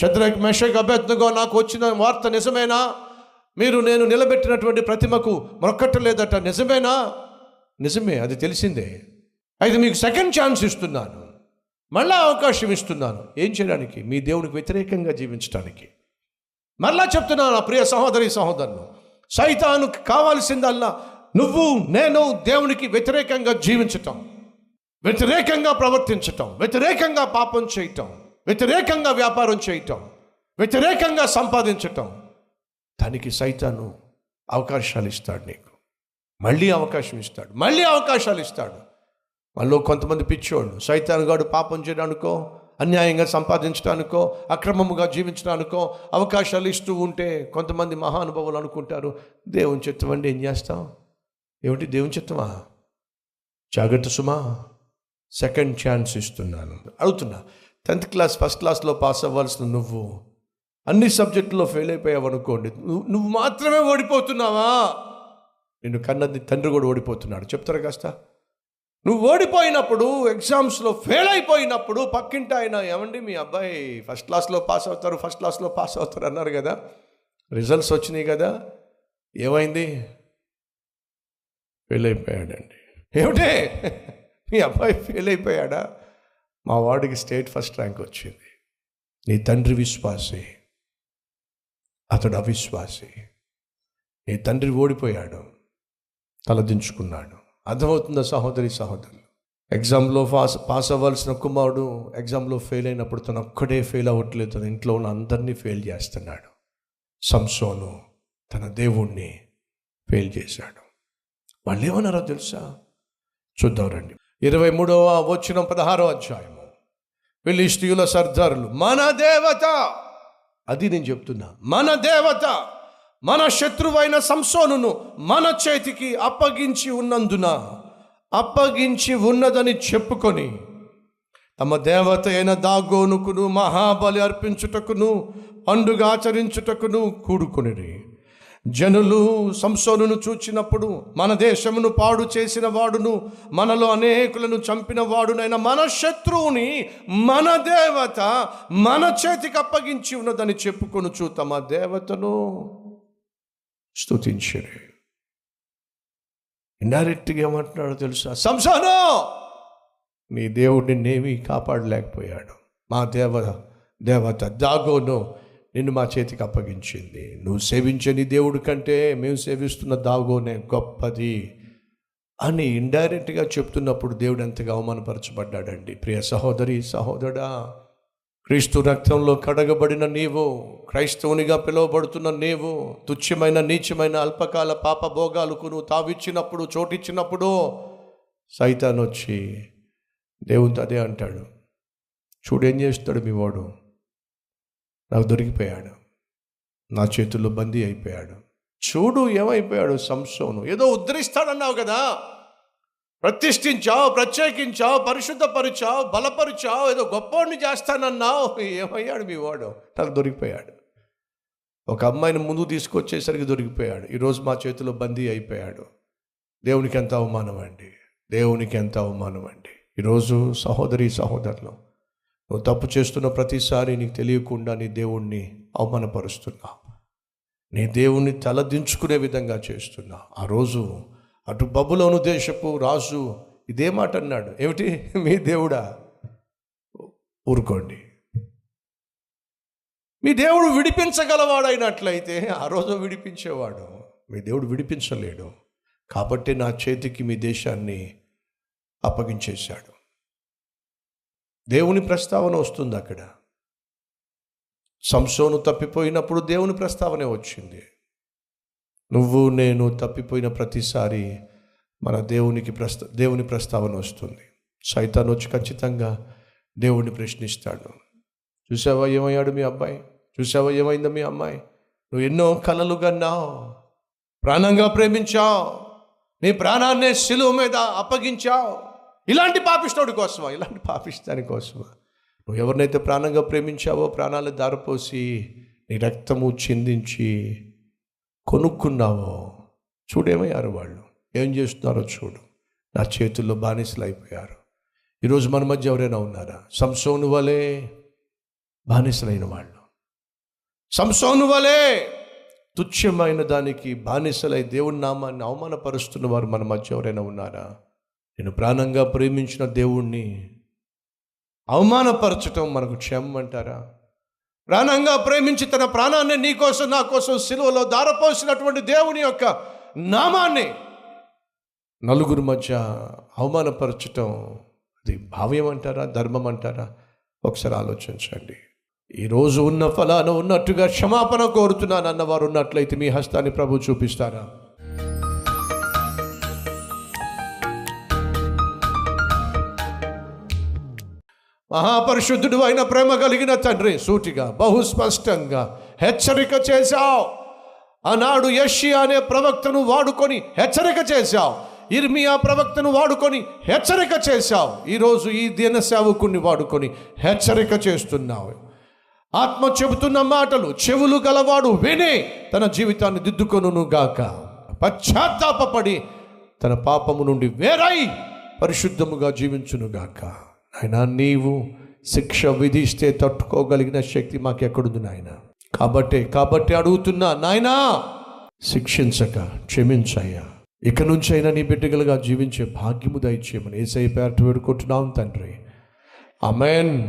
శత్రుఘ్ మెషక్ అభ్యర్థంగా నాకు వచ్చిన వార్త నిజమేనా? మీరు నేను నిలబెట్టినటువంటి ప్రతిమకు మొక్కట్టలేదట నిజమేనా? నిజమే అది తెలిసిందే. అయితే మీకు సెకండ్ ఛాన్స్ ఇస్తున్నాను. మళ్ళా అవకాశం ఇస్తున్నాను. ఏం చేయడానికి? మీ దేవునికి వ్యతిరేకంగా జీవించడానికి. మరలా చెప్తున్నాను నా ప్రియ సహోదరి సహోదరులు. సైతాను కావాల్సిందల్లా నువ్వు నేను దేవునికి వ్యతిరేకంగా జీవించటం వ్యతిరేకంగా ప్రవర్తించటం వ్యతిరేకంగా పాపం చేయటం. వ్యతిరేకంగా వ్యాపారం చేయటం వ్యతిరేకంగా సంపాదించటం. దానికి సైతాను అవకాశాలు ఇస్తాడు నీకు. మళ్ళీ అవకాశం ఇస్తాడు. మళ్ళీ అవకాశాలు ఇస్తాడు. వాళ్ళు కొంతమంది పిచ్చోళ్ళు. సైతాను గాడు పాపం చేయడానికో అన్యాయంగా సంపాదించడానికో అక్రమముగా జీవించడానికో అవకాశాలు ఇస్తూ ఉంటే కొంతమంది మహానుభవులు అనుకుంటారు దేవుని చిత్తం అండి ఏం చేస్తాం? ఏమిటి దేవుని చిత్తమా? జాగ్రత్త సుమా సెకండ్ ఛాన్స్ ఇస్తున్నాను. అడుగుతున్నా. టెన్త్ క్లాస్ ఫస్ట్ క్లాస్లో పాస్ అవ్వాల్సిన నువ్వు. అన్ని సబ్జెక్టులో ఫెయిల్ అయిపోయావు అనుకోండి. నువ్వు నువ్వు మాత్రమే ఓడిపోతున్నావా? నిన్ను కన్నది తండ్రి కూడా ఓడిపోతున్నాడు. చెప్తారా కాస్త? నువ్వు ఓడిపోయినప్పుడు ఎగ్జామ్స్లో ఫెయిల్ అయిపోయినప్పుడు పక్కింటి ఆయన ఏమండి మీ అబ్బాయి ఫస్ట్ క్లాస్లో పాస్ అవుతారు ఫస్ట్ క్లాస్లో పాస్ అవుతారు అన్నారు కదా. రిజల్ట్స్ వచ్చినాయి కదా. ఏమైంది? ఫెయిల్ అయిపోయాడండి. ఏమిటే? మీ అబ్బాయి ఫెయిల్ అయిపోయాడా? మా వాడికి స్టేట్ ఫస్ట్ ర్యాంక్ వచ్చింది. నీ తండ్రి విశ్వాసి. అతడు అవిశ్వాసి. నీ తండ్రి ఓడిపోయాడు. తలదించుకున్నాడు. అర్థమవుతుందా సహోదరి సహోదరులు? ఎగ్జామ్లో పాస్ పాస్ అవ్వాల్సిన కుమారుడు ఎగ్జామ్లో ఫెయిల్ అయినప్పుడు తను ఒక్కడే ఫెయిల్ అవ్వట్లేదు. తన ఇంట్లో ఉన్న అందరినీ ఫెయిల్ చేస్తున్నాడు. సంసోను తన దేవుణ్ణి ఫెయిల్ చేశాడు. వాళ్ళు ఏమన్నారో తెలుసా? చూద్దాం రండి. ఇరవై మూడవ వచ్చిన పదహారో అధ్యాయం. ఫిలిస్తీయుల సర్దారులు మన దేవత! అది నేను చెప్తున్నా. మన దేవత మన శత్రువైన సంసోనును మన చేతికి అప్పగించి ఉన్నందున అప్పగించి ఉన్నదని చెప్పుకొని తమ దేవత అయిన దాగోనుకును మహాబలి అర్పించుటకును పండుగ ఆచరించుటకును కూడుకునిరి. జనులు సంసోనును చూచినప్పుడు మన దేశమును పాడు చేసిన వాడును మనలో అనేకులను చంపిన వాడునైన మన శత్రువుని మన దేవత మన చేతికి అప్పగించి ఉన్నదని చెప్పుకొనుచు మా దేవతను స్తుతించరు. ఇండైరెక్ట్గా ఏమంటున్నాడో తెలుసా? సంసాను! నీ దేవుడిని నిన్నేమీ కాపాడలేకపోయాడు. మా దేవ దేవత దాగోను నిన్ను మా చేతికి అప్పగించింది. నువ్వు సేవించని దేవుడి కంటే మేము సేవిస్తున్న దాగోనే గొప్పది అని ఇండైరెక్ట్గా చెప్తున్నప్పుడు దేవుడు ఎంతగా అవమానపరచబడ్డాడండి. ప్రియ సహోదరి సహోదరా క్రీస్తు రక్తంలో కడగబడిన నీవు క్రైస్తవునిగా పిలువబడుతున్న నీవు తుచ్చమైన నీచమైన అల్పకాల పాప భోగాలకు నువ్వు తావిచ్చినప్పుడు చోటిచ్చినప్పుడు సైతాన్ వచ్చి దేవునితో అదే అంటాడు. చూడేం చేస్తాడు మీ వాడు? నాకు దొరికిపోయాడు. నా చేతుల్లో బందీ అయిపోయాడు. చూడు ఏమైపోయాడు సంసోను. ఏదో ఉద్ధరిస్తాడన్నావు కదా. ప్రతిష్ఠించావు ప్రత్యేకించావు పరిశుద్ధపరిచావు బలపరిచావు ఏదో గొప్పవాడిని చేస్తానన్నావు. ఏమయ్యాడు మీ వాడు? నాకు దొరికిపోయాడు. ఒక అమ్మాయిని ముందు తీసుకొచ్చేసరికి దొరికిపోయాడు. ఈరోజు మా చేతిలో బందీ అయిపోయాడు. దేవునికి ఎంత అవమానం అండి. దేవునికి ఎంత అవమానం అండి. ఈరోజు సహోదరి సహోదరులు నువ్వు తప్పు చేస్తున్న ప్రతిసారి నీకు తెలియకుండా నీ దేవుణ్ణి అవమానపరుస్తున్నావు నీ దేవుణ్ణి తలదించుకునే విధంగా చేస్తున్నా. ఆ రోజు అటు బబులోను దేశపు రాజు ఇదే మాట అన్నాడు. ఏమిటి? మీ దేవుడా? ఊరుకోండి. మీ దేవుడు విడిపించగలవాడైనట్లయితే ఆ రోజు విడిపించేవాడు. మీ దేవుడు విడిపించలేడు. కాబట్టి నా చేతికి మీ దేశాన్ని అప్పగించేశాడు. దేవుని ప్రస్తావన వస్తుంది అక్కడ. సంసోను తప్పిపోయినప్పుడు దేవుని ప్రస్తావనే వచ్చింది. నువ్వు నేను తప్పిపోయిన ప్రతిసారి మన దేవునికి ప్రస్త దేవుని ప్రస్తావన వస్తుంది. సైతాన్ వచ్చి ఖచ్చితంగా దేవుణ్ణి ప్రశ్నిస్తాడు. చూసావా ఏమయ్యాడు మీ అబ్బాయి? చూసావా ఏమైందో మీ అమ్మాయి? నువ్వు ఎన్నో కలలు కన్నావు. ప్రాణంగా ప్రేమించావు. నీ ప్రాణాన్నే శిలువ మీద అప్పగించావు. ఇలాంటి పాపిష్టోడి కోసమా? ఇలాంటి పాపిస్తాని కోసమా? నువ్వు ఎవరినైతే ప్రాణంగా ప్రేమించావో ప్రాణాలు దారిపోసి నీ రక్తము చిందించి కొనుక్కున్నావో చూడేమయ్యారు వాళ్ళు? ఏం చేస్తున్నారో చూడు. నా చేతుల్లో బానిసలు అయిపోయారు. ఈరోజు మన మధ్య ఎవరైనా ఉన్నారా? సంసోను వలే బానిసలైన వాళ్ళు. సంసోను వలే తుచ్చమైన దానికి బానిసలై దేవుని నామాన్ని అవమానపరుస్తున్న వారు మన మధ్య ఎవరైనా ఉన్నారా? నేను ప్రాణంగా ప్రేమించిన దేవుణ్ణి అవమానపరచటం మనకు క్షేమం అంటారా? ప్రాణంగా ప్రేమించి తన ప్రాణాన్ని నీ కోసం నా కోసం సిలువలో దారపోసినటువంటి దేవుని యొక్క నామాన్ని నలుగురు మధ్య అవమానపరచటం అది భావ్యం అంటారా? ధర్మం అంటారా? ఒకసారి ఆలోచించండి. ఈరోజు ఉన్న ఫలాన ఉన్నట్టుగా క్షమాపణ కోరుతున్నాను అన్నవారు ఉన్నట్లయితే మీ హస్తాన్ని ప్రభు చూపిస్తారా? మహాపరిశుద్ధుడు అయిన ప్రేమ కలిగిన తండ్రి సూటిగా బహుస్పష్టంగా హెచ్చరిక చేశావు. ఆనాడు యషి అనే ప్రవక్తను వాడుకొని హెచ్చరిక చేశావు. ఇర్మియా ప్రవక్తను వాడుకొని హెచ్చరిక చేశావు. ఈరోజు ఈ దిన సేవకుణ్ణి వాడుకొని హెచ్చరిక చేస్తున్నావు. ఆత్మ చెబుతున్న మాటలు చెవులు గలవాడు విని తన జీవితాన్ని దిద్దుకొనును గాక. పశ్చాత్తాపడి తన పాపము నుండి వేరై పరిశుద్ధముగా జీవించును గాక. ఆయన నీవు శిక్ష విధిస్తే తట్టుకోగలిగిన శక్తి మాకెక్కడుంది నాయన? కాబట్టి కాబట్టి అడుగుతున్నా నాయనా! శిక్షించక క్షమించయ్యా. ఇక నుంచైనా నీ బిడ్డగలుగా జీవించే భాగ్యము దయచేయమని ఏసై పేరట వేడుకుంటున్నాం తండ్రి. అమెన్